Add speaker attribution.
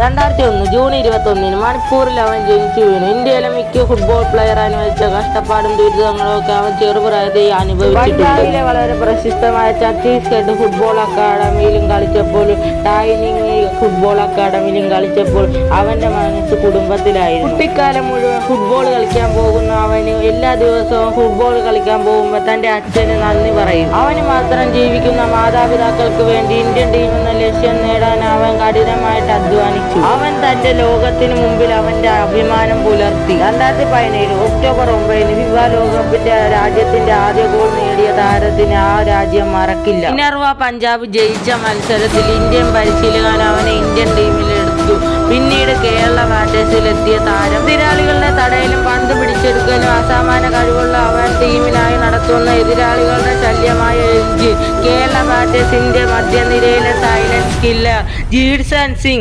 Speaker 1: രണ്ടായിരത്തി ഒന്ന് ജൂൺ ഇരുപത്തി ഒന്നിന് മണിപ്പൂരിൽ അവൻ ജനിച്ചു വീണു. ഇന്ത്യയിലെ മിക്ക ഫുട്ബോൾ പ്ലെയർ അനുഭവിച്ച കഷ്ടപ്പാടും ദുരിതങ്ങളും ഒക്കെ അവൻ ചെറുപ്രായത്തിൽ അനുഭവിച്ചിട്ടുണ്ട്. വളരെ പ്രശസ്തമായ ഛത്തീസ്ഗഡ് ഫുട്ബോൾ അക്കാദമിയിലും കളിച്ചപ്പോൾ ടൈനിങ് ഫുട്ബോൾ അക്കാദമിയിലും കളിച്ചപ്പോൾ അവന്റെ മനസ്സ് കുടുംബത്തിലായിരുന്നു. കുട്ടിക്കാലം മുഴുവൻ ഫുട്ബോൾ കളിക്കാൻ പോകുന്ന അവന് എല്ലാ ദിവസവും ഫുട്ബോൾ കളിക്കാൻ പോകുമ്പോൾ തന്റെ അച്ഛന് നന്ദി പറയും അവന് മാത്രം ജീവിക്കുന്ന മാതാപിതാക്കൾക്ക് വേണ്ടി ഇന്ത്യൻ ടീം എന്ന ലക്ഷ്യം നേടാൻ അവൻ കഠിനമായിട്ട് അധ്വാനിച്ചു. അവൻ തന്റെ ലോകത്തിന് മുമ്പിൽ അവന്റെ അഭിമാനം പുലർത്തി. രണ്ടായിരത്തി പതിനേഴ് ഒക്ടോബർ ഒമ്പതിന് ഫിഫ ലോകകപ്പിന്റെ രാജ്യത്തിന്റെ ആദ്യ ഗോൾ നേടിയ താരത്തിന് ആ രാജ്യം മറക്കില്ല. ഇനർവ പഞ്ചാബ് ജയിച്ച മത്സരത്തിൽ ഇന്ത്യൻ പരിശീലകൻ ഇന്ത്യൻ ടീമിൽ എടുത്തു. പിന്നീട് കേരള ബാറ്റേഴ്സിലെത്തിയ താരം. എതിരാളികളുടെ തടയിലും പന്ത് പിടിച്ചെടുക്കലും അസാമാന്യ കഴിവുള്ള അവൻ ടീമിനായി നടത്തുന്ന എതിരാളികളുടെ ശല്യമായ എഞ്ചിൻ കേരള ബ്ലാസ്റ്റേഴ്സിന്റെ മധ്യനിരയിലെ സൈലൻസ് കില്ലർ ജീഡ്സൺ സിംഗ്.